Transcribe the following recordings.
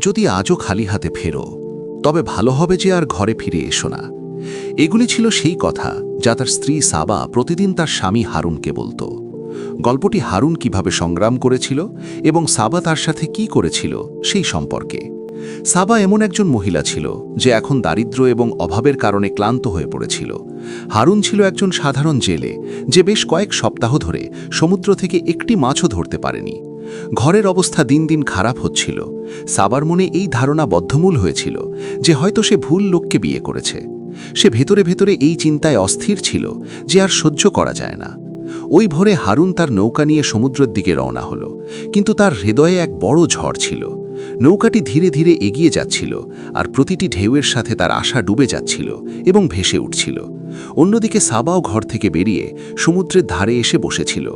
যদি আজও খালি হাতে ফেরো, তবে ভালো হবে যে আর ঘরে ফিরে এসো না। এগুলি ছিল সেই কথা যা তার স্ত্রী সাবা প্রতিদিন তার স্বামী হারুনকে বলতো। গল্পটি হারুন কীভাবে সংগ্রাম করেছিল এবং সাবা তার সাথে কি করেছিল সেই সম্পর্কে। সাবা এমন একজন মহিলা ছিল যে এখন দারিদ্র্য এবং অভাবের কারণে ক্লান্ত হয়ে পড়েছিল। হারুন ছিল একজন সাধারণ জেলে যে বেশ কয়েক সপ্তাহ ধরে সমুদ্র থেকে একটি মাছও ধরতে পারেনি। ঘরের অবস্থা দিন দিন খারাপ হচ্ছিল। সাবার মনে এই ধারণা বদ্ধমূল হয়েছিল যে হয়তো সে ভুল লোককে বিয়ে করেছে। সে ভেতরে ভেতরে এই চিন্তায় অস্থির ছিল যে আর সহ্য করা যায় না। ওই ভোরে হারুন তার নৌকা নিয়ে সমুদ্রের দিকে রওনা হলো, কিন্তু তার হৃদয়ে এক বড় ঝড় ছিল। নৌকাটি ধীরে ধীরে এগিয়ে যাচ্ছিল আর প্রতিটি ঢেউয়ের সাথে তার আশা ডুবে যাচ্ছিল এবং ভেসে উঠছিল। অন্যদিকে সাবাও ঘর থেকে বেরিয়ে সমুদ্রের ধারে এসে বসেছিল।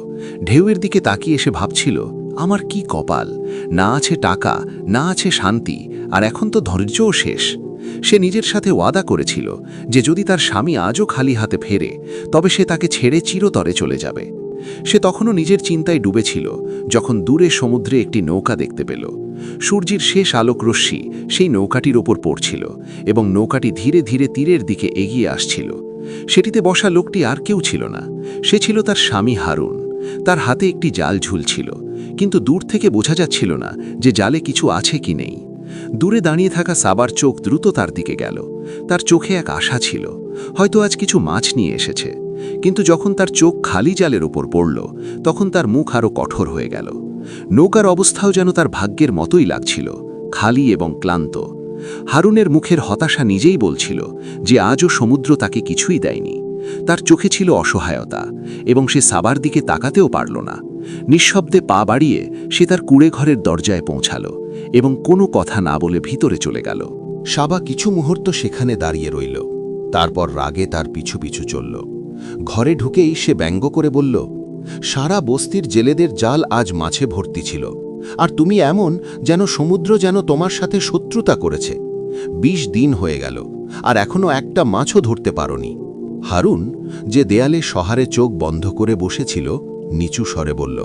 ঢেউয়ের দিকে তাকিয়ে এসে ভাবছিল আমার কি কপাল? না আছে টাকা, না আছে শান্তি, আর এখন তো ধৈর্যও শেষ। সে নিজের সাথে ওয়াদা করেছিল যে যদি তার স্বামী আজও খালি হাতে ফেরে, তবে সে তাকে ছেড়ে চিরতরে চলে যাবে। সে তখনও নিজের চিন্তায় ডুবেছিল, যখন দূরে সমুদ্রে একটি নৌকা দেখতে পেল। সূর্যের শেষ আলোক রশ্মি সেই নৌকাটির ওপর পড়ছিল এবং নৌকাটি ধীরে ধীরে তীরের দিকে এগিয়ে আসছিল। সেটিতে বসা লোকটি আর কেউ ছিল না। সে ছিল তার স্বামী হারুন। তার হাতে একটি জাল ঝুলছিল। কিন্তু দূর থেকে বোঝা যাচ্ছিল না যে জালে কিছু আছে কি নেই। দূরে দাঁড়িয়ে থাকা সাবার চোখ দ্রুত তার দিকে গেল। তার চোখে এক আশা ছিল, হয়তো আজ কিছু মাছ নিয়ে এসেছে। কিন্তু যখন তার চোখ খালি জালের ওপর পড়ল, তখন তার মুখ আরও কঠোর হয়ে গেল। নৌকার অবস্থাও যেন তার ভাগ্যের মতোই লাগছিল, খালি এবং ক্লান্ত। হারুনের মুখের হতাশা নিজেই বলছিল যে আজও সমুদ্র তাকে কিছুই দেয়নি। তার চোখে ছিল অসহায়তা, এবং সে সাবার দিকে তাকাতেও পারল না। নিঃশব্দে পা বাড়িয়ে সে তার কুড়ে ঘরের দরজায় পৌঁছালো এবং কোনো কথা না বলে ভিতরে চলে গেল। সাবা কিছু মুহূর্ত সেখানে দাঁড়িয়ে রইল। তারপর রাগে তার পিছু পিছু চলল। ঘরে ঢুকেই সে ব্যঙ্গ করে বলল, সারা বস্তির জেলেদের জাল আজ মাছে ভর্তি ছিল, আর তুমি এমন যেন সমুদ্র যেন তোমার সাথে শত্রুতা করেছে। বিশ দিন হয়ে গেল, আর এখনও একটা মাছও ধরতে পারোনি। হারুন যে দেয়ালে সহারে চোখ বন্ধ করে বসেছিল নিচু স্বরে বলল,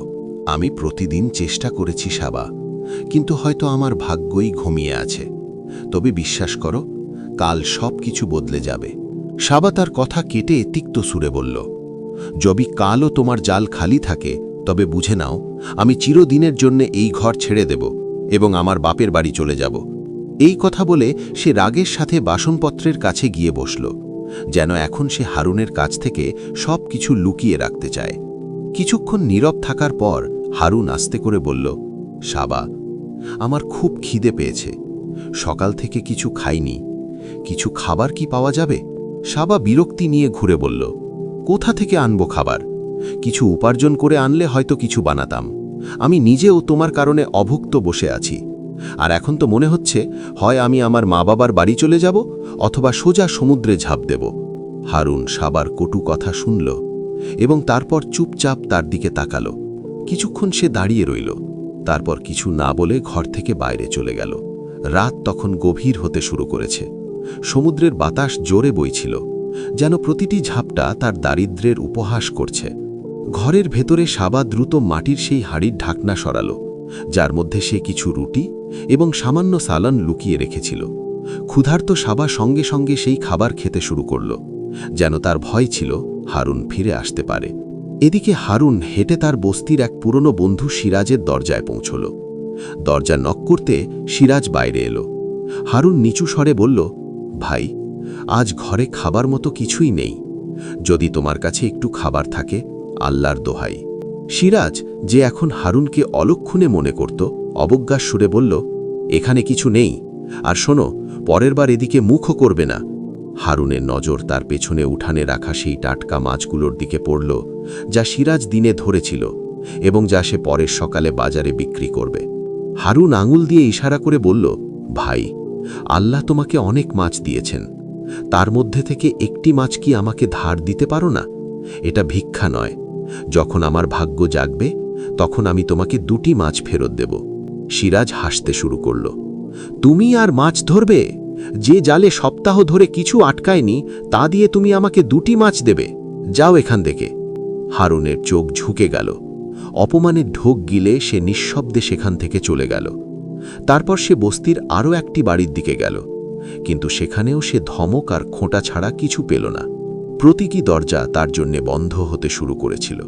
আমি প্রতিদিন চেষ্টা করেছি সাবা, কিন্তু হয়তো আমার ভাগ্যই ঘুমিয়ে আছে। তবে বিশ্বাস করো, কাল সব কিছু বদলে যাবে। সাবা তার কথা কেটে তিক্ত সুরে বলল, যদি কালও তোমার জাল খালি থাকে, তবে বুঝে নাও, আমি চিরদিনের জন্য এই ঘর ছেড়ে দেব এবং আমার বাপের বাড়ি চলে যাব। এই কথা বলে সে রাগের সাথে বাসনপত্রের কাছে গিয়ে বসল, যেন এখন সে হারুনের কাছ থেকে সব কিছু লুকিয়ে রাখতে চায়। কিছুক্ষণ নীরব থাকার পর হারুন আস্তে করে বলল, সাবা, আমার খুব খিদে পেয়েছে। সকাল থেকে কিছু খাইনি। কিছু খাবার কি পাওয়া যাবে? সাবা বিরক্তি নিয়ে ঘুরে বলল, কোথা থেকে আনব খাবার? কিছু উপার্জন করে আনলে হয়তো কিছু বানাতাম। আমি নিজেও তোমার কারণে অভুক্ত বসে আছি। আর এখন তো মনে হচ্ছে, হয় আমি আমার মা বাবার বাড়ি চলে যাব অথবা সোজা সমুদ্রে ঝাঁপ দেব। হারুন সাবার কটু কথা শুনল। এবং তারপর চুপচাপ তার দিকে তাকালো। কিছুক্ষণ সে দাঁড়িয়ে রইল। তারপর কিছু না বলে ঘর থেকে বাইরে চলে গেল। রাত তখন গভীর হতে শুরু করেছে। সমুদ্রের বাতাস জোরে বইছিল, যেন প্রতিটি ঝাপটা তার দারিদ্র্যের উপহাস করছে। ঘরের ভেতরে সাবা দ্রুত মাটির সেই হাড়ির ঢাকনা সরালো, যার মধ্যে সে কিছু রুটি এবং সামান্য সালান লুকিয়ে রেখেছিল। ক্ষুধার্ত সাবা সঙ্গে সঙ্গে সেই খাবার খেতে শুরু করল, যেন তার ভয় ছিল হারুন ফিরে আসতে পারে। এদিকে হারুন হেঁটে তার বস্তির এক পুরনো বন্ধু সিরাজের দরজায় পৌঁছল। দরজা নক করতে সিরাজ বাইরে এলো। হারুন নিচু স্বরে বলল, ভাই, আজ ঘরে খাবার মতো কিছুই নেই। যদি তোমার কাছে একটু খাবার থাকে, আল্লাহর দোহাই। সিরাজ, যে এখন হারুনকে অলক্ষণে মনে করত, অবজ্ঞার সুরে বলল, এখানে কিছু নেই। আর শোনো, পরের বার এদিকে মুখও করবে না। হারুনের নজর তার পেছনে উঠানে রাখা সেই টাটকা মাছগুলোর দিকে পড়ল, যা সিরাজ দিনে ধরেছিল এবং যা সে পরের সকালে বাজারে বিক্রি করবে। হারুন আঙুল দিয়ে ইশারা করে বলল, ভাই, আল্লাহ তোমাকে অনেক মাছ দিয়েছেন। তার মধ্যে থেকে একটি মাছ কি আমাকে ধার দিতে পারো না? এটা ভিক্ষা নয়। যখন আমার ভাগ্য জাগবে, তখন আমি তোমাকে দুটি মাছ ফেরত দেব। সিরাজ হাসতে শুরু করল, তুমি আর মাছ ধরবে? যে জালে সপ্তাহ ধরে কিছু আটকায়নি, তা দিয়ে তুমি আমাকে দুটি মাছ দেবে। যাও এখান থেকে। হারুনের চোখ ঝুঁকে গেল। অপমানের ঢোক গিলে সে নিঃশব্দে সেখান থেকে চলে গেল। তারপর সে বস্তির আরও একটি বাড়ির দিকে গেল। কিন্তু সেখানেও সে ধমক আর খোঁটা ছাড়া কিছু পেল না। প্রতীকী দরজা তার জন্যে বন্ধ হতে শুরু করেছিল।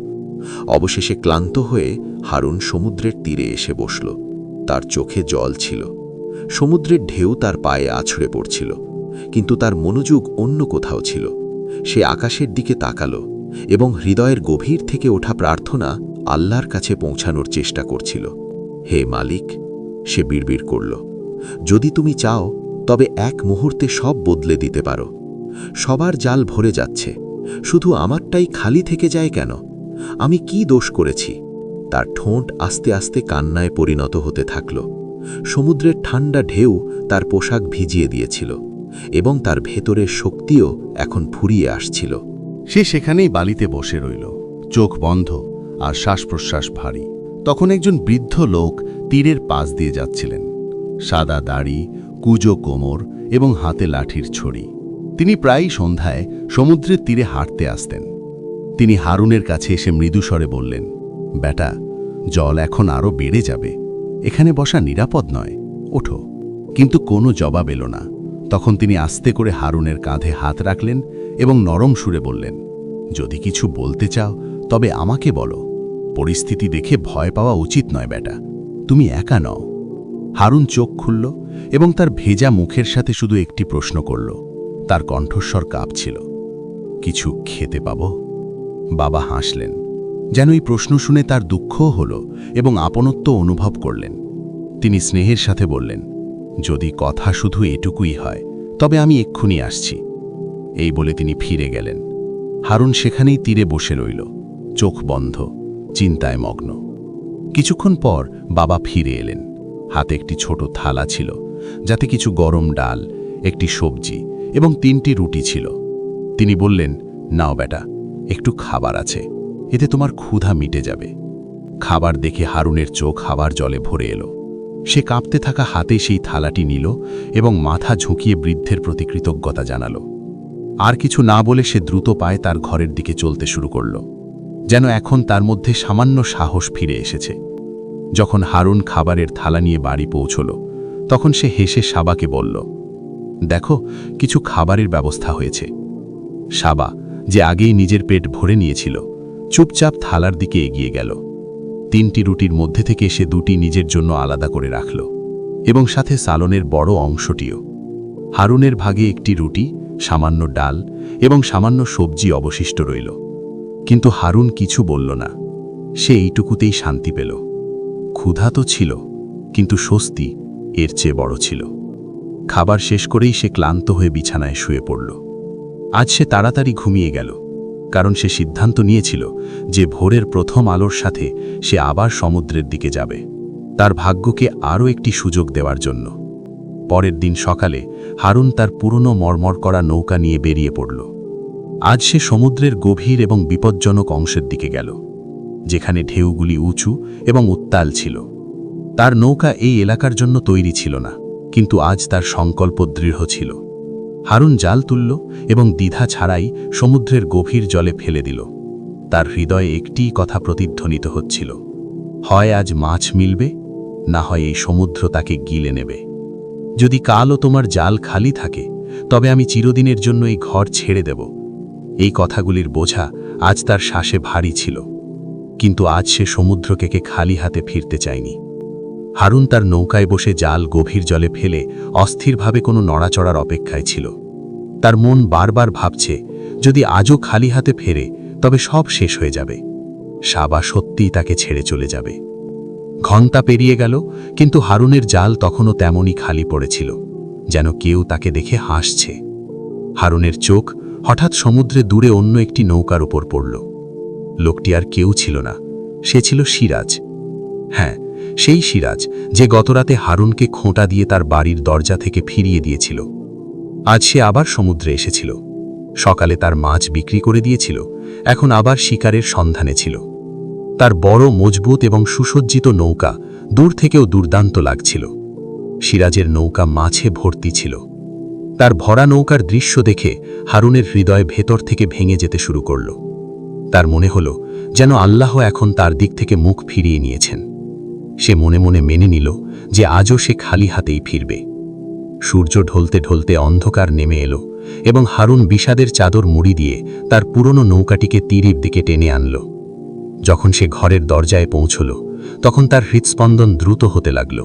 অবশেষে ক্লান্ত হয়ে হারুন সমুদ্রের তীরে এসে বসল। তার চোখে জল ছিল। সমুদ্রের ঢেউ তার পায়ে আছড়ে পড়ছিল, কিন্তু তার মনোযোগ অন্য কোথাও ছিল। সে আকাশের দিকে তাকালো এবং হৃদয়ের গভীর থেকে ওঠা প্রার্থনা আল্লাহর কাছে পৌঁছানোর চেষ্টা করছিল। হে মালিক, সে বিড়বিড় করল, যদি তুমি চাও, তবে এক মুহূর্তে সব বদলে দিতে পারো। সবার জাল ভরে যাচ্ছে, শুধু আমারটাই খালি থেকে যায় কেন? আমি কি দোষ করেছি? তার ঠোঁট আস্তে আস্তে কান্নায় পরিণত হতে থাকল। সমুদ্রের ঠান্ডা ঢেউ তার পোশাক ভিজিয়ে দিয়েছিল এবং তার ভেতরের শক্তিও এখন ফুরিয়ে আসছিল। সে সেখানেই বালিতে বসে রইল। চোখ বন্ধ আর শ্বাস প্রশ্বাস ভারী। তখন একজন বৃদ্ধ লোক তীরের পাশ দিয়ে যাচ্ছিলেন। সাদা দাড়ি, কুজো কোমর এবং হাতে লাঠির ছড়ি। তিনি প্রায়ই সন্ধ্যায় সমুদ্রের তীরে হাঁটতে আসতেন। তিনি হারুনের কাছে এসে মৃদুস্বরে বললেন, বেটা, জল এখন আরও বেড়ে যাবে। এখানে বসা নিরাপদ নয়। ওঠো। কিন্তু কোনো জবাব এলো না। তখন তিনি আস্তে করে হারুনের কাঁধে হাত রাখলেন এবং নরম সুরে বললেন, যদি কিছু বলতে চাও, তবে আমাকে বলো। পরিস্থিতি দেখে ভয় পাওয়া উচিত নয় বেটা তুমি একা নও। হারুন চোখ খুলল এবং তার ভেজা মুখের সাথে শুধু একটি প্রশ্ন করল। তার কণ্ঠস্বর কাঁপছিল। কিছু খেতে পাবো? বাবা হাসলেন। যেন এই প্রশ্ন শুনে তার দুঃখও হল এবং আপনত্ব অনুভব করলেন। তিনি স্নেহের সাথে বললেন, যদি কথা শুধু এটুকুই হয়, তবে আমি এক্ষুনি আসছি। এই বলে তিনি ফিরে গেলেন। হারুন সেখানেই তীরে বসে রইল, চোখ বন্ধ, চিন্তায় মগ্ন। কিছুক্ষণ পর বাবা ফিরে এলেন। হাতে একটি ছোট থালা ছিল, যাতে কিছু গরম ডাল, একটি সবজি এবং তিনটি রুটি ছিল। তিনি বললেন, নাও বেটা, একটু খাবার আছে। এতে তোমার ক্ষুধা মিটে যাবে। খাবার দেখে হারুনের চোখ হাওয়ার জলে ভরে এলো। সে কাঁপতে থাকা হাতে সেই থালাটি নিল এবং মাথা ঝুঁকিয়ে বৃদ্ধের প্রতি কৃতজ্ঞতা জানাল। আর কিছু না বলে সে দ্রুত পায়ে তার ঘরের দিকে চলতে শুরু করল, যেন এখন তার মধ্যে সামান্য সাহস ফিরে এসেছে। যখন হারুন খাবারের থালা নিয়ে বাড়ি পৌঁছল, তখন সে হেসে সাবাকে বলল, দেখো, কিছু খাবারের ব্যবস্থা হয়েছে। সাবা, যে আগেই নিজের পেট ভরে নিয়েছিল চুপচাপ থালার দিকে এগিয়ে গেল। তিনটি রুটির মধ্যে থেকে সে দুটি নিজের জন্য আলাদা করে রাখল এবং সাথে সালনের বড় অংশটিও। হারুনের ভাগে একটি রুটি, সামান্য ডাল এবং সামান্য সবজি অবশিষ্ট রইল। কিন্তু হারুন কিছু বলল না। সে এইটুকুতেই শান্তি পেল। ক্ষুধা তো ছিল, কিন্তু স্বস্তি এর চেয়ে বড় ছিল। খাবার শেষ করেই সে ক্লান্ত হয়ে বিছানায় শুয়ে পড়ল। আজ সে তাড়াতাড়ি ঘুমিয়ে গেল। কারণ সে সিদ্ধান্ত নিয়েছিল যে ভোরের প্রথম আলোর সাথে সে আবার সমুদ্রের দিকে যাবে। তার ভাগ্যকে আরও একটি সুযোগ দেওয়ার জন্য। পরের দিন সকালে হারুন তার পুরনো মরমর করা নৌকা নিয়ে বেরিয়ে পড়ল। আজ সে সমুদ্রের গভীর এবং বিপজ্জনক অংশের দিকে গেল, যেখানে ঢেউগুলি উঁচু এবং উত্তাল ছিল। তার নৌকা এই এলাকার জন্য তৈরি ছিল না, কিন্তু আজ তার সংকল্প দৃঢ় ছিল। হারুন জাল তুলল এবং দ্বিধা ছাড়াই সমুদ্রের গভীর জলে ফেলে দিল। তার হৃদয়ে একটিই কথা প্রতিধ্বনিত হচ্ছিল। হয় আজ মাছ মিলবে, না হয় এই সমুদ্র তাকে গিলে নেবে। যদি কালও তোমার জাল খালি থাকে, তবে আমি চিরদিনের জন্য এই ঘর ছেড়ে দেব। এই কথাগুলির বোঝা আজ তার শ্বাসে ভারী ছিল। কিন্তু আজ সে সমুদ্রকে খালি হাতে ফিরতে চায়নি। হারুন তার নৌকায় বসে জাল গভীর জলে ফেলে অস্থিরভাবে কোনো নড়াচড়ার অপেক্ষায় ছিল। তার মন বারবার ভাবছে, যদি আজও খালি হাতে ফেরে, তবে সব শেষ হয়ে যাবে। সাবা সত্যিই তাকে ছেড়ে চলে যাবে। ঘণ্টা পেরিয়ে গেল, কিন্তু হারুনের জাল তখনও তেমনই খালি পড়েছিল, যেন কেউ তাকে দেখে হাসছে। হারুনের চোখ হঠাৎ সমুদ্রে দূরে অন্য একটি নৌকার উপর পড়ল। লোকটি আর কেউ ছিল না, সে ছিল সিরাজ। হ্যাঁ সেই সিরাজ যে গতরাতে হারুনকে খোঁটা দিয়ে তার বাড়ির দরজা থেকে ফিরিয়ে দিয়েছিল। আজ সে আবার সমুদ্রে এসেছিল। সকালে তার মাছ বিক্রি করে দিয়েছিল, এখন আবার শিকারের সন্ধানে ছিল। তার বড়, মজবুত এবং সুসজ্জিত নৌকা দূর থেকেও দুর্দান্ত লাগছিল। সিরাজের নৌকা মাছে ভর্তি ছিল। তার ভরা নৌকার দৃশ্য দেখে হারুনের হৃদয় ভেতর থেকে ভেঙে যেতে শুরু করল। তার মনে হল, যেন আল্লাহ এখন তার দিক থেকে মুখ ফিরিয়ে নিয়েছেন। সে মনে মনে মেনে নিল যে আজও সে খালি হাতেই ফিরবে। সূর্য ঢলতে ঢলতে অন্ধকার নেমে এলো এবং হারুন বিষাদের চাদর মুড়ি দিয়ে তার পুরনো নৌকাটিকে তীরের দিকে টেনে আনল। যখন সে ঘরের দরজায় পৌঁছল, তখন তার হৃৎস্পন্দন দ্রুত হতে লাগল।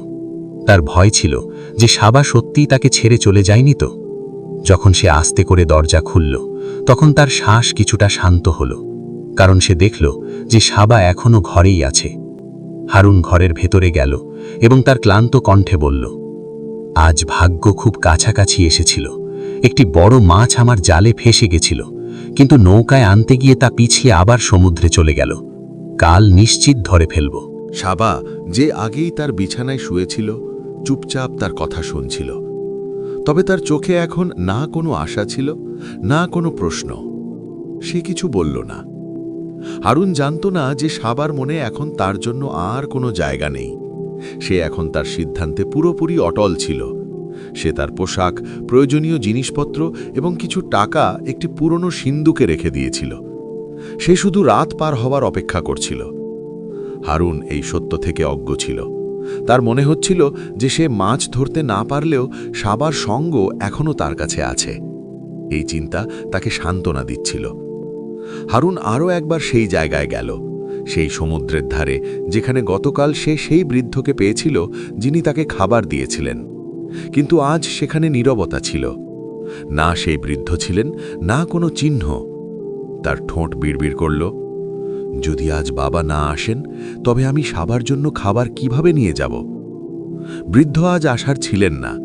তার ভয় ছিল যে সাবা সত্যিই তাকে ছেড়ে চলে যায়নি তো। যখন সে আস্তে করে দরজা খুলল, তখন তার শ্বাস কিছুটা শান্ত হল, কারণ সে দেখল যে সাবা এখনও ঘরেই আছে। হারুন ঘরের ভেতরে গেল এবং তার ক্লান্ত কণ্ঠে বলল, আজ ভাগ্য খুব কাছাকাছি এসেছিল। একটি বড় মাছ আমার জালে ফেসে গেছিল, কিন্তু নৌকায় আনতে গিয়ে তা পিছিয়ে আবার সমুদ্রে চলে গেল। কাল নিশ্চিত ধরে ফেলব। সাবা, যে আগেই তার বিছানায় শুয়েছিল, চুপচাপ তার কথা শুনছিল। তবে তার চোখে এখন না কোনো আশা ছিল, না কোনো প্রশ্ন। সে কিছু বলল না। হারুন জানত না যে সাবার মনে এখন তার জন্য আর কোনো জায়গা নেই। সে এখন তার সিদ্ধান্তে পুরোপুরি অটল ছিল। সে তার পোশাক, প্রয়োজনীয় জিনিসপত্র এবং কিছু টাকা একটি পুরনো সিন্দুকে রেখে দিয়েছিল। সে শুধু রাত পার হওয়ার অপেক্ষা করছিল। হারুন এই সত্য থেকে অজ্ঞ ছিল। তার মনে হচ্ছিল যে সে মাছ ধরতে না পারলেও সাবার সঙ্গ এখনও তার কাছে আছে। এই চিন্তা তাকে সান্ত্বনা দিচ্ছিল। হারুন আরও একবার সেই জায়গায় গেল। সেই সমুদ্রের ধারে, যেখানে গতকাল সে সেই বৃদ্ধকে পেয়েছিল, যিনি তাকে খাবার দিয়েছিলেন। কিন্তু আজ সেখানে নীরবতা ছিল। না সেই বৃদ্ধ ছিলেন, না কোনো চিহ্ন। তার ঠোঁট বিড়বিড় করল। যদি আজ বাবা না আসেন, তবে আমি সাবার জন্য খাবার কীভাবে নিয়ে যাব? বৃদ্ধ আজ আসার ছিলেন না।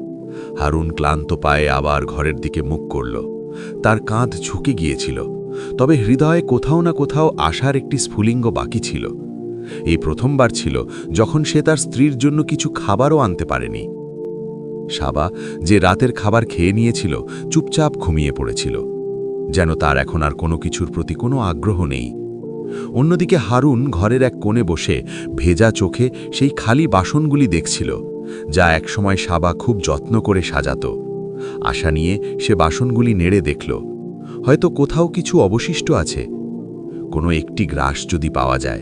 হারুন ক্লান্ত পায়ে আবার ঘরের দিকে মুখ করল। তার কাঁধ ঝুঁকে গিয়েছিল। তবে হৃদয়ে কোথাও না কোথাও আশার একটি স্ফুলিঙ্গ বাকি ছিল। এই প্রথমবার ছিল যখন সে তার স্ত্রীর জন্য কিছু খাবারও আনতে পারেনি। সাবা যে রাতের খাবার খেয়ে নিয়েছিল, চুপচাপ ঘুমিয়ে পড়েছিল। যেন তার এখন আর কোনো কিছুর প্রতি কোনো আগ্রহ নেই। অন্যদিকে হারুন ঘরের এক কোণে বসে ভেজা চোখে সেই খালি বাসনগুলি দেখছিল, যা একসময় সাবা খুব যত্ন করে সাজাত। আশা নিয়ে সে বাসনগুলি নেড়ে দেখল। হয়তো কোথাও কিছু অবশিষ্ট আছে। কোনো একটি গ্রাস যদি পাওয়া যায়।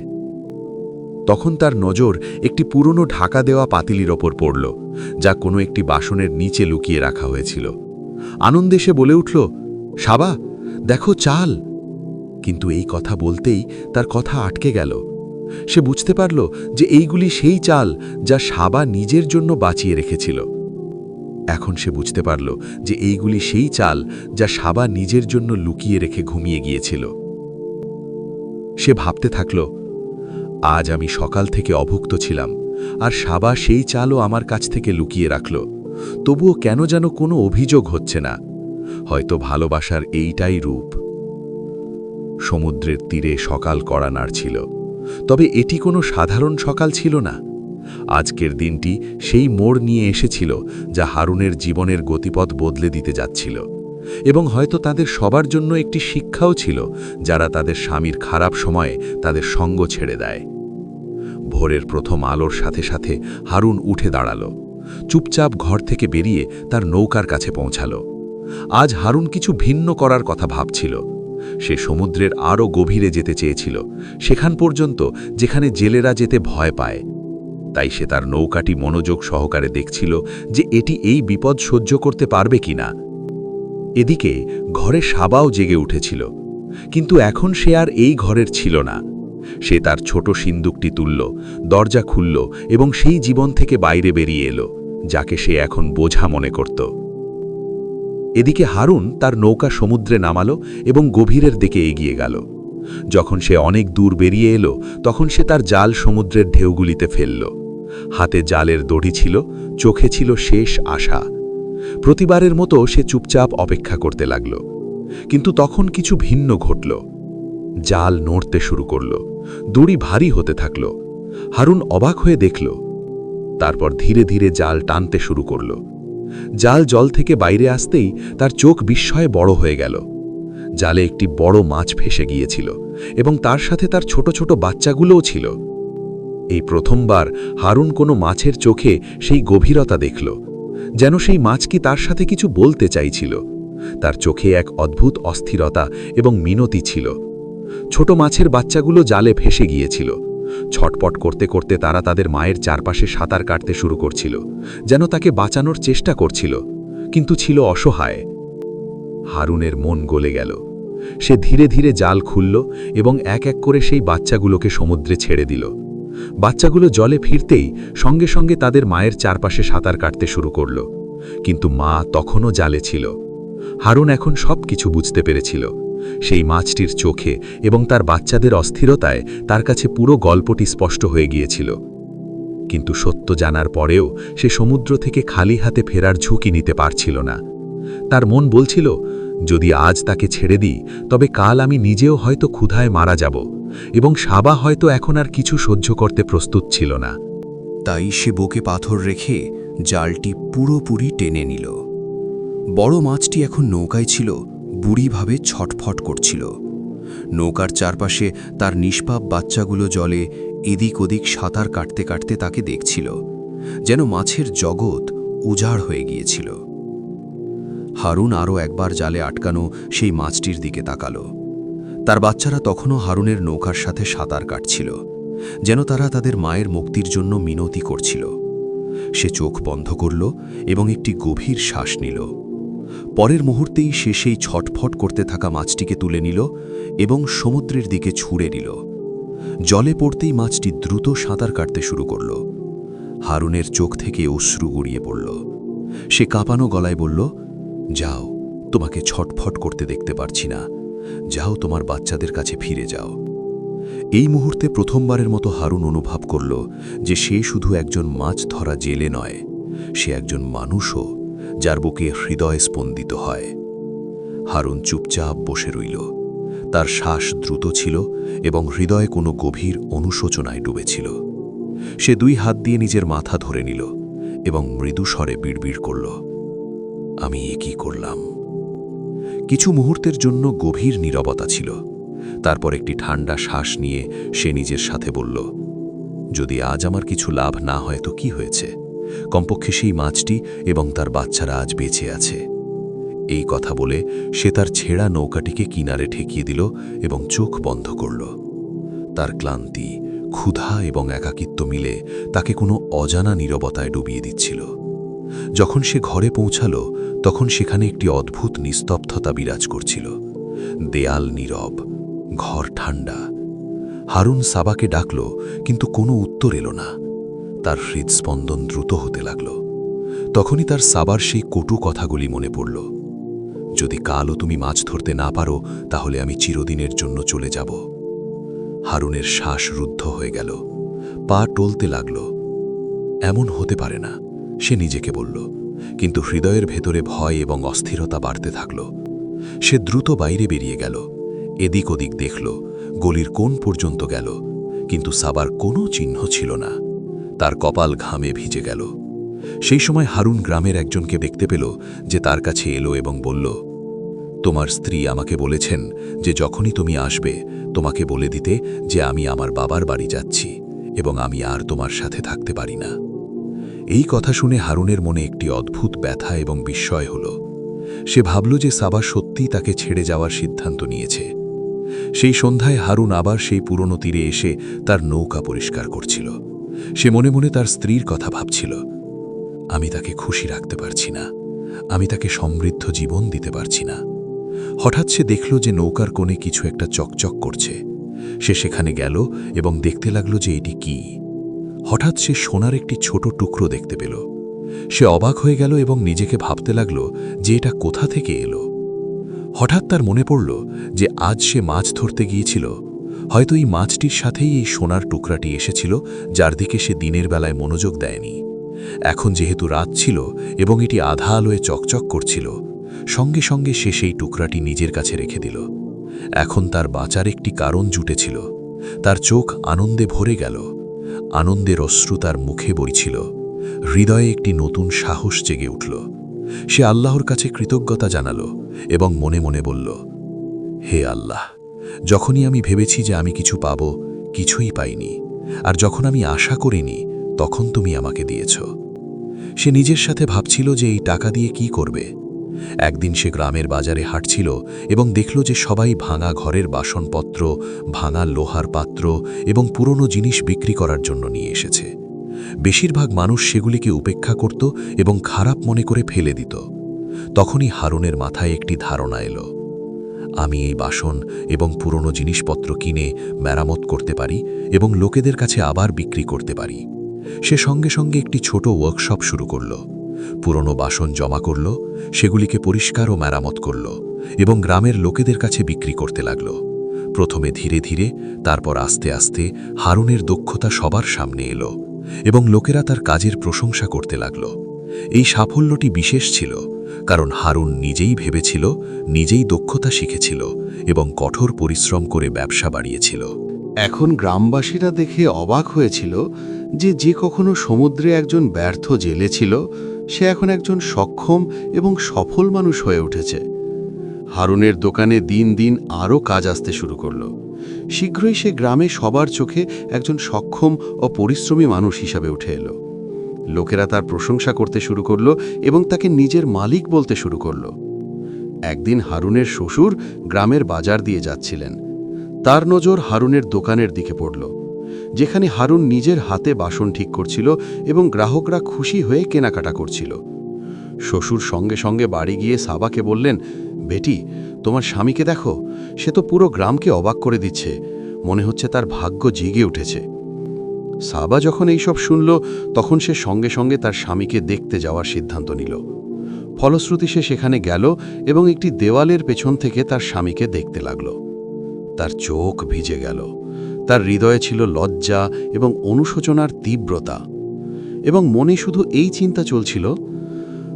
তখন তার নজর একটি পুরনো ঢাকা দেওয়া পাতিলির ওপর পড়ল, যা কোনো একটি বাসনের নিচে লুকিয়ে রাখা হয়েছিল। আনন্দে সে বলে উঠল, সাবা, দেখো চাল। কিন্তু এই কথা বলতেই তার কথা আটকে গেল। সে বুঝতে পারল যে এইগুলি সেই চাল যা সাবা নিজের জন্য বাঁচিয়ে রেখেছিল। এখন সে বুঝতে পারল যে এইগুলি সেই চাল যা সাবা নিজের জন্য লুকিয়ে রেখে ঘুমিয়ে গিয়েছিল। সে ভাবতে থাকল, আজ আমি সকাল থেকে অভুক্ত ছিলাম, আর সাবা সেই চালও আমার কাছ থেকে লুকিয়ে রাখল। তবুও কেন যেন কোনো অভিযোগ হচ্ছে না। হয়তো ভালোবাসার এইটাই রূপ। সমুদ্রের তীরে সকাল করা নাড়ছিল। তবে এটি কোনো সাধারণ সকাল ছিল না। আজকের দিনটি সেই মোড় নিয়ে এসেছিল যা হারুনের জীবনের গতিপথ বদলে দিতে যাচ্ছিল। এবং হয়তো তাদের সবার জন্য একটি শিক্ষাও ছিল, যারা তাদের স্বামীর খারাপ সময়ে তাদের সঙ্গ ছেড়ে দেয়। ভোরের প্রথম আলোর সাথে সাথে হারুন উঠে দাঁড়াল, চুপচাপ ঘর থেকে বেরিয়ে তার নৌকার কাছে পৌঁছাল। আজ হারুন কিছু ভিন্ন করার কথা ভাবছিল। সে সমুদ্রের আরও গভীরে যেতে চেয়েছিল, সেখান পর্যন্ত যেখানে জেলেরা যেতে ভয় পায়। তাই সে তার নৌকাটি মনোযোগ সহকারে দেখছিল যে এটি এই বিপদ সহ্য করতে পারবে কিনা। এদিকে ঘরে সাবাও জেগে উঠেছিল, কিন্তু এখন সে আর এই ঘরের ছিল না। সে তার ছোট সিন্দুকটি তুলল, দরজা খুলল এবং সেই জীবন থেকে বাইরে বেরিয়ে এলো, যাকে সে এখন বোঝা মনে করত। এদিকে হারুন তার নৌকা সমুদ্রে নামালো এবং গভীরের দিকে এগিয়ে গেল। যখন সে অনেক দূর বেরিয়ে এলো, তখন সে তার জাল সমুদ্রের ঢেউগুলিতে ফেলল। হাতে জালের দড়ি ছিল, চোখে ছিল শেষ আশা। প্রতিবারের মতো সে চুপচাপ অপেক্ষা করতে লাগল। কিন্তু তখন কিছু ভিন্ন ঘটল। জাল নড়তে শুরু করল। দড়ি ভারী হতে থাকল। হারুন অবাক হয়ে দেখল। তারপর ধীরে ধীরে জাল টানতে শুরু করল। জাল জল থেকে বাইরে আসতেই তার চোখ বিস্ময়ে বড় হয়ে গেল। জালে একটি বড় মাছ ফেসে গিয়েছিল এবং তার সাথে তার ছোট ছোট বাচ্চাগুলোও ছিল। এই প্রথমবার হারুন কোনো মাছের চোখে সেই গভীরতা দেখল, যেন সেই মাছ কি তার সাথে কিছু বলতে চাইছিল। তার চোখে এক অদ্ভুত অস্থিরতা এবং মিনতি ছিল। ছোট মাছের বাচ্চাগুলো জালে ফেসে গিয়েছিল। ছটপট করতে করতে তারা তাদের মায়ের চারপাশে সাঁতার কাটতে শুরু করছিল, যেন তাকে বাঁচানোর চেষ্টা করছিল, কিন্তু ছিল অসহায়। হারুনের মন গলে গেল। সে ধীরে ধীরে জাল খুলল এবং এক এক করে সেই বাচ্চাগুলোকে সমুদ্রে ছেড়ে দিল। বাচ্চাগুলো জলে ফিরতেই সঙ্গে সঙ্গে তাদের মায়ের চারপাশে সাঁতার কাটতে শুরু করল। কিন্তু মা তখনও জালে ছিল। হারুন এখন সব কিছু বুঝতে পেরেছিল। সেই মাছটির চোখে এবং তার বাচ্চাদের অস্থিরতায় তার কাছে পুরো গল্পটি স্পষ্ট হয়ে গিয়েছিল। কিন্তু সত্য জানার পরেও সে সমুদ্র থেকে খালি হাতে ফেরার ঝুঁকি নিতে পারছিল না। তার মন বলছিল যদি আজ তাকে ছেড়ে দিই, তবে কাল আমি নিজেও হয়তো ক্ষুধায় মারা যাব এবং সাবা হয়তো এখন আর কিছু সহ্য করতে প্রস্তুত ছিল না। তাই সে বুকে পাথর রেখে জালটি পুরোপুরি টেনে নিল। বড় মাছটি এখন নৌকায় ছিল, বুড়িভাবে ছটফট করছিল। নৌকার চারপাশে তার নিষ্পাপ বাচ্চাগুলো জলে এদিক ওদিক সাঁতার কাটতে কাটতে তাকে দেখছিল, যেন মাছের জগৎ উজাড় হয়ে গিয়েছিল। হারুন আরও একবার জালে আটকানো সেই মাছটির দিকে তাকালো। তার বাচ্চারা তখনও হারুনের নৌকার সাথে সাঁতার কাটছিল, যেন তারা তাদের মায়ের মুক্তির জন্য মিনতি করছিল। সে চোখ বন্ধ করল এবং একটি গভীর শ্বাস নিল। পরের মুহূর্তেই সে সেই ছটফট করতে থাকা মাছটিকে তুলে নিল এবং সমুদ্রের দিকে ছুঁড়ে দিল। জলে পড়তেই মাছটি দ্রুত সাঁতার কাটতে শুরু করল। হারুনের চোখ থেকে অশ্রু গড়িয়ে পড়ল। সে কাঁপানো গলায় বলল যাও, তোমাকে ছটফট করতে দেখতে পারছি না। যাও, তোমার বাচ্চাদের কাছে ফিরে যাও। এই মুহূর্তে প্রথমবারের মতো হারুন অনুভব করল যে সে শুধু একজন মাছ ধরা জেলে নয়, সে একজন মানুষও যার বুকে হৃদয় স্পন্দিত হয়। হারুন চুপচাপ বসে রইল। তার শ্বাস দ্রুত ছিল এবং হৃদয়ে কোনো গভীর অনুশোচনায় ডুবেছিল। সে দুই হাত দিয়ে নিজের মাথা ধরে নিল এবং মৃদু স্বরে বিড়বিড় করল। আমি এ করলাম? কিছু মুহূর্তের জন্য গভীর নীরবতা ছিল। তারপর একটি ঠান্ডা শ্বাস নিয়ে সে নিজের সাথে বলল, যদি আজ আমার কিছু লাভ না হয় তো কি হয়েছে? কমপক্ষে সেই মাছটি এবং তার বাচ্চারা আজ বেঁচে আছে। এই কথা বলে সে তার ছেঁড়া নৌকাটিকে কিনারে ঠেকিয়ে দিল এবং চোখ বন্ধ করল। তার ক্লান্তি, ক্ষুধা এবং একাকিত্ব মিলে তাকে কোনো অজানা নীরবতায় ডুবিয়ে দিচ্ছিল। যখন সে ঘরে পৌঁছাল, তখন সেখানে একটি অদ্ভুত নিস্তব্ধতা বিরাজ করছিল। দেয়াল নীরব, ঘর ঠান্ডা হারুন সাবাকে ডাকল, কিন্তু কোনো উত্তর এলো না। তার হৃদস্পন্দন দ্রুত হতে লাগল। তখনই তার সাবার সেই কটু কথাগুলি মনে পড়ল। যদি কালও তুমি মাছ ধরতে না পারো, তাহলে আমি চিরদিনের জন্য চলে যাব। হারুনের শ্বাস রুদ্ধ হয়ে গেল। পা টলতে লাগল। এমন হতে পারে না। সে নিজেকে বলল, কিন্তু হৃদয়ের ভেতরে ভয় এবং অস্থিরতা বাড়তে থাকল। সে দ্রুত বাইরে বেরিয়ে গেল, এদিক ওদিক দেখল, গলির কোন পর্যন্ত গেল, কিন্তু সাবার কোনো চিহ্ন ছিল না। তার কপাল ঘামে ভিজে গেল। সেই সময় হারুন গ্রামের একজনকে দেখতে পেল, যে তার কাছে এলো এবং বলল, তোমার স্ত্রী আমাকে বলেছেন যে যখনই তুমি আসবে, তোমাকে বলে দিতে যে আমি আমার বাবার বাড়ি যাচ্ছি এবং আমি আর তোমার সাথে থাকতে পারি না। এই কথা শুনে হারুনের মনে একটি অদ্ভুত ব্যথা এবং বিস্ময় হল। সে ভাবল যে সাবা সত্যিই তাকে ছেড়ে যাওয়ার সিদ্ধান্ত নিয়েছে। সেই সন্ধ্যায় হারুন আবার সেই পুরনো তীরে এসে তার নৌকা পরিষ্কার করছিল। সে মনে মনে তার স্ত্রীর কথা ভাবছিল। আমি তাকে খুশি রাখতে পারছি না। আমি তাকে সমৃদ্ধ জীবন দিতে পারছি না। হঠাৎ সে দেখল যে নৌকার কোণে কিছু একটা চকচক করছে। সে সেখানে গেল এবং দেখতে লাগল যে এটি কি। হঠাৎ সে সোনার একটি ছোট টুকরো দেখতে পেল। সে অবাক হয়ে গেল এবং নিজেকে ভাবতে লাগল যে এটা কোথা থেকে এলো। হঠাৎ তার মনে পড়ল যে আজ সে মাছ ধরতে গিয়েছিল। হয়তো এই মাছটির সাথেই এই সোনার টুকরাটি এসেছিল, যার দিকে সে দিনের বেলায় মনোযোগ দেয়নি। এখন যেহেতু রাত ছিল এবং এটি আধা আলোয় চকচক করছিল, সঙ্গে সঙ্গে সে সেই টুকরাটি নিজের কাছে রেখে দিল। এখন তার বাঁচার একটি কারণ জুটেছিল। তার চোখ আনন্দে ভরে গেল। আনন্দের অশ্রু তার মুখে বইছিল। হৃদয়ে একটি নতুন সাহস জেগে উঠল। সে আল্লাহর কাছে কৃতজ্ঞতা জানালো এবং মনে মনে বলল, হে আল্লাহ, যখনই আমি ভেবেছি যে আমি কিছু পাব, কিছুই পাইনি। আর যখন আমি আশা করিনি, তখন তুমি আমাকে দিয়েছ। সে নিজের সাথে ভাবছিল যে এই টাকা দিয়ে কি করবে। একদিন সে গ্রামের বাজারে হাঁটছিল এবং দেখল যে সবাই ভাঙা ঘরের বাসনপত্র, ভাঙা লোহার পাত্র এবং পুরনো জিনিস বিক্রি করার জন্য নিয়ে এসেছে। বেশিরভাগ মানুষ সেগুলিকে উপেক্ষা করত এবং খারাপ মনে করে ফেলে দিত। তখনই হারুনের মাথায় একটি ধারণা এলো। আমি এই বাসন এবং পুরনো জিনিসপত্র কিনে মেরামত করতে পারি এবং লোকেদের কাছে আবার বিক্রি করতে পারি। সে সঙ্গে সঙ্গে একটি ছোট ওয়ার্কশপ শুরু করল। পুরনো বাসন জমা করল, সেগুলিকে পরিষ্কার ও মেরামত করল এবং গ্রামের লোকেদের কাছে বিক্রি করতে লাগল। প্রথমে ধীরে ধীরে, তারপর আস্তে আস্তে হারুনের দক্ষতা সবার সামনে এলো এবং লোকেরা তার কাজের প্রশংসা করতে লাগল। এই সাফল্যটি বিশেষ ছিল, কারণ হারুন নিজেই ভেবেছিল, নিজেই দক্ষতা শিখেছিল এবং কঠোর পরিশ্রম করে ব্যবসা বাড়িয়েছিল। এখন গ্রামবাসীরা দেখে অবাক হয়েছিল যে যে কখনো সমুদ্রে একজন ব্যর্থ জেলে ছিল সে এখন একজন সক্ষম এবং সফল মানুষ হয়ে উঠেছে। হারুনের দোকানে দিন দিন আরও কাজ আসতে শুরু করল। শীঘ্রই সে গ্রামে সবার চোখে একজন সক্ষম ও পরিশ্রমী মানুষ হিসাবে উঠে এলো। লোকেরা তার প্রশংসা করতে শুরু করল এবং তাকে নিজের মালিক বলতে শুরু করল। একদিন হারুনের শ্বশুর গ্রামের বাজার দিয়ে যাচ্ছিলেন। তার নজর হারুনের দোকানের দিকে পড়ল। যেখানে হারুন নিজের হাতে বাসন ঠিক করছিল এবং গ্রাহকরা খুশি হয়ে কেনাকাটা করছিল। শ্বশুর সঙ্গে সঙ্গে বাড়ি গিয়ে সাবাকে বললেন, বেটি, তোমার স্বামীকে দেখো, সে তো পুরো গ্রামকে অবাক করে দিচ্ছে। মনে হচ্ছে তার ভাগ্য জিগে উঠেছে। সাবা যখন এইসব শুনল, তখন সে সঙ্গে সঙ্গে তার স্বামীকে দেখতে যাওয়ার সিদ্ধান্ত নিল। ফলশ্রুতি সে সেখানে গেল এবং একটি দেওয়ালের পেছন থেকে তার স্বামীকে দেখতে লাগল। তার চোখ ভিজে গেল। তার হৃদয়ে ছিল লজ্জা এবং অনুশোচনার তীব্রতা। এবং মনে শুধু এই চিন্তা চলছিল,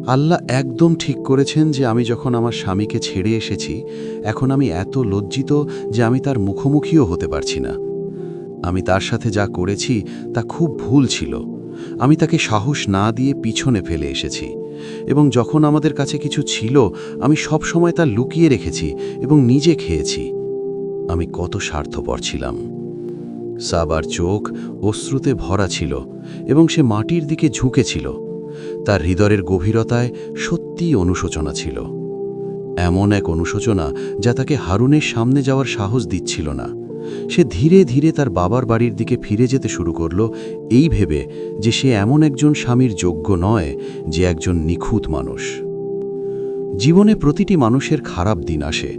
আল্লাহ একদম ঠিক করেছেন যে আমি যখন আমার স্বামীকে ছেড়ে এসেছি, এখন আমি এত লজ্জিত যে আমি তার মুখোমুখিও হতে পারছি না। আমি তার সাথে যা করেছি, তা খুব ভুল ছিল। আমি তাকে সাহস না দিয়ে পিছনে ফেলে এসেছি। এবং যখন আমাদের কাছে কিছু ছিল, আমি সব সময় তা লুকিয়ে রেখেছি এবং নিজে খেয়েছি। আমি কত স্বার্থপর ছিলাম। সাবার চোখ অশ্রুতে ভরা ছিল এবং সে মাটির দিকে ঝুঁকেছিল। তার হৃদয়ের গভীরতায় সত্যিই অনুশোচনা ছিল। এমন এক অনুশোচনা যা তাকে হারুনের সামনে যাওয়ার সাহস দিচ্ছিল না। সে ধীরে ধীরে তার বাবার বাড়ির দিকে ফিরে যেতে শুরু করল এই ভেবে যে সে এমন একজন স্বামীর যোগ্য নয় যে একজন নিখুঁত মানুষ। জীবনে প্রতিটি মানুষের খারাপ দিন আসে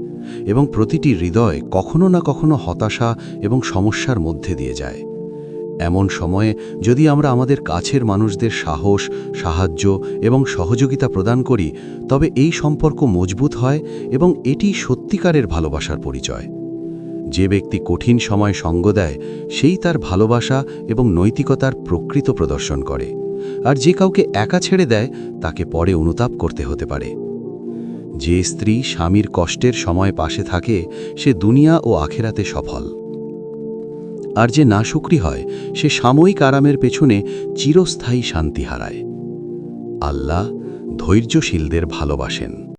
এবং প্রতিটি হৃদয় কখনো না কখনো হতাশা এবং সমস্যার মধ্যে দিয়ে যায়। এমন সময়ে যদি আমরা আমাদের কাছের মানুষদের সাহস, সাহায্য এবং সহযোগিতা প্রদান করি, তবে এই সম্পর্ক মজবুত হয় এবং এটি সত্যিকারের ভালোবাসার পরিচয়। যে ব্যক্তি কঠিন সময় সঙ্গ দেয়, সেই তার ভালোবাসা এবং নৈতিকতার প্রকৃত প্রদর্শন করে। আর যে কাউকে একা ছেড়ে দেয়, তাকে পরে অনুতাপ করতে হতে পারে। যে স্ত্রী স্বামীর কষ্টের সময় পাশে থাকে, সে দুনিয়া ও আখেরাতে সফল। আর যে নাশুকরি হয়, সে সাময়িক আরামের পেছনে চিরস্থায়ী শান্তি হারায়। আল্লাহ ধৈর্যশীলদের ভালোবাসেন।